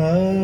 Ah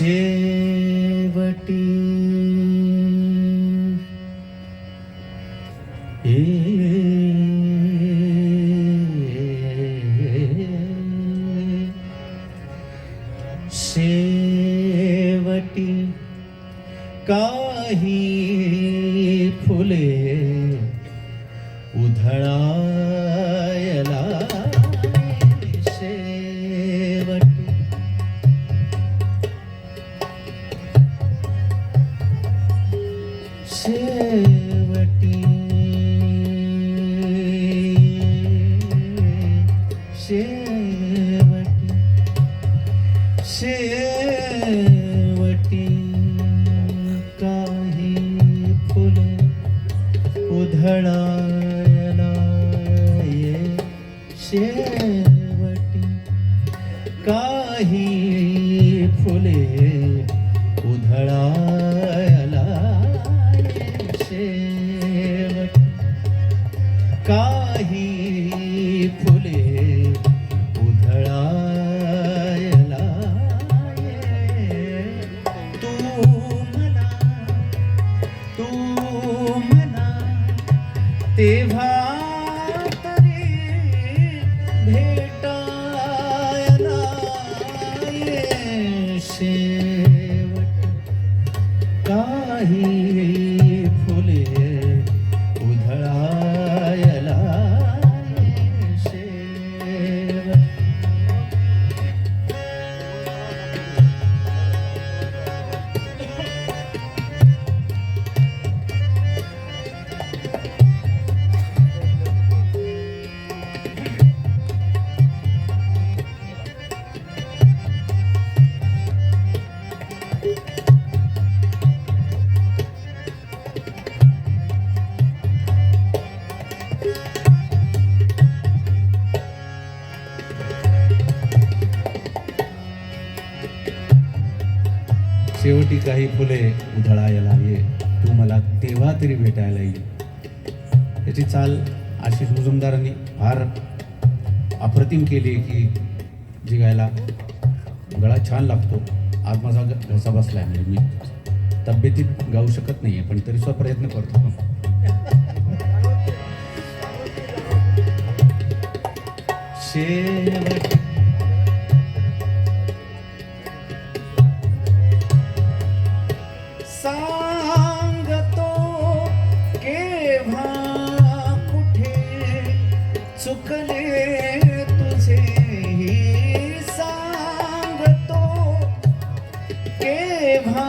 शेवटी शेवटी काही फुले उधळायला ये तू मला तेव्हा तरी भेटायला ये. त्याची चाल आशिष मुजुमदारांनी फार अप्रतिम केली की जी गायला गळा छान लागतो. आज माझा घसा बसला आहे म्हणजे मी तब्येतीत गाऊ शकत नाही आहे पण तरी सुद्धा प्रयत्न करतो. शेवट सांगतो केव्हा कुठे चुकले तुझे सांगतो केव्हा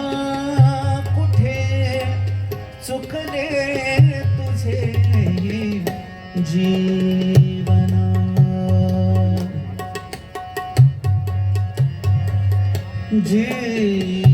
कुठे चुकले तुझे जीवना. जी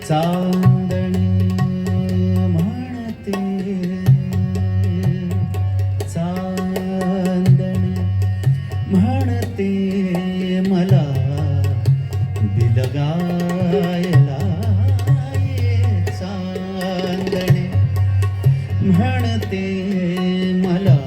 चांदणी म्हणते चांदणी म्हणते मला बिलगायला ये चांदणे म्हणते मला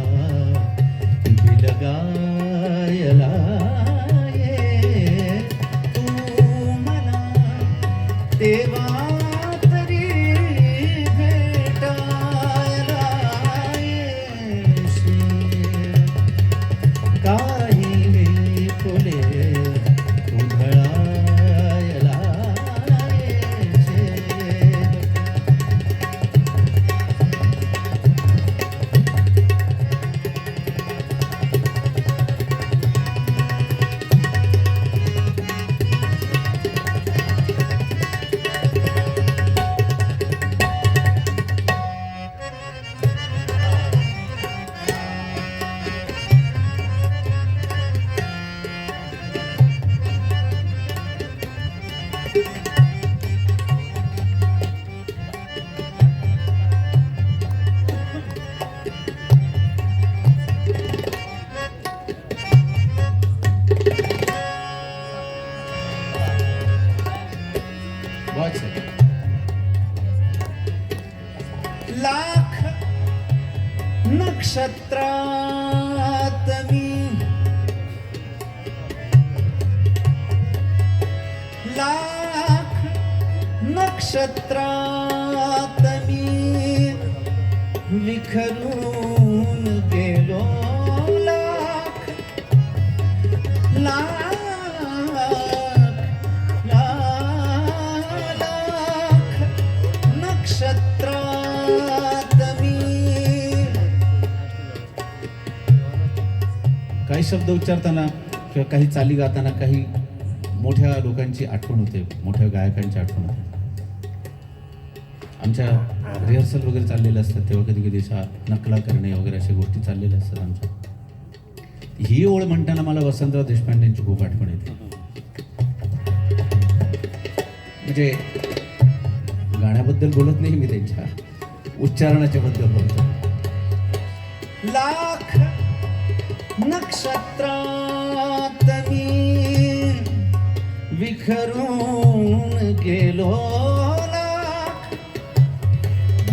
नक्षत्रात मी लाख नक्षत्रात मी विखरून गेलो. लाख लाख लाख नक्षत्रात काही शब्द उच्चारताना किंवा काही चाली गाताना काही मोठ्या लोकांची आठवण होते मोठ्या गायकांची आठवण होते. आमच्या रिहर्सल वगैरे चाललेल्या असतात तेव्हा कधी कधी अशा नकला करणे वगैरे अशा गोष्टी चाललेल्या असतात आमच्या. ही ओळ म्हणताना मला वसंतराव देशपांडेंची खूप आठवण येते. म्हणजे गाण्याबद्दल बोलत नाही मी त्यांच्या उच्चारणाच्या बद्दल बोलतो. लाख नक्षत्रात मी विखरून गेलो लाख.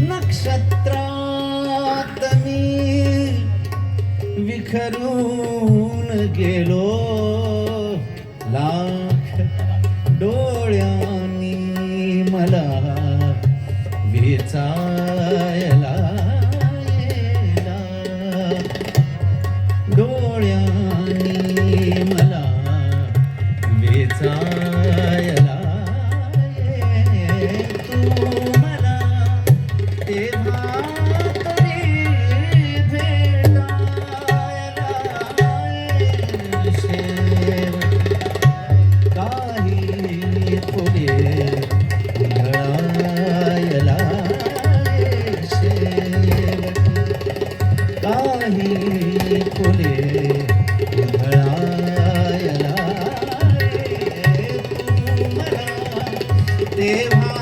नक्षत्रात मी विखरून गेलो तेव्हा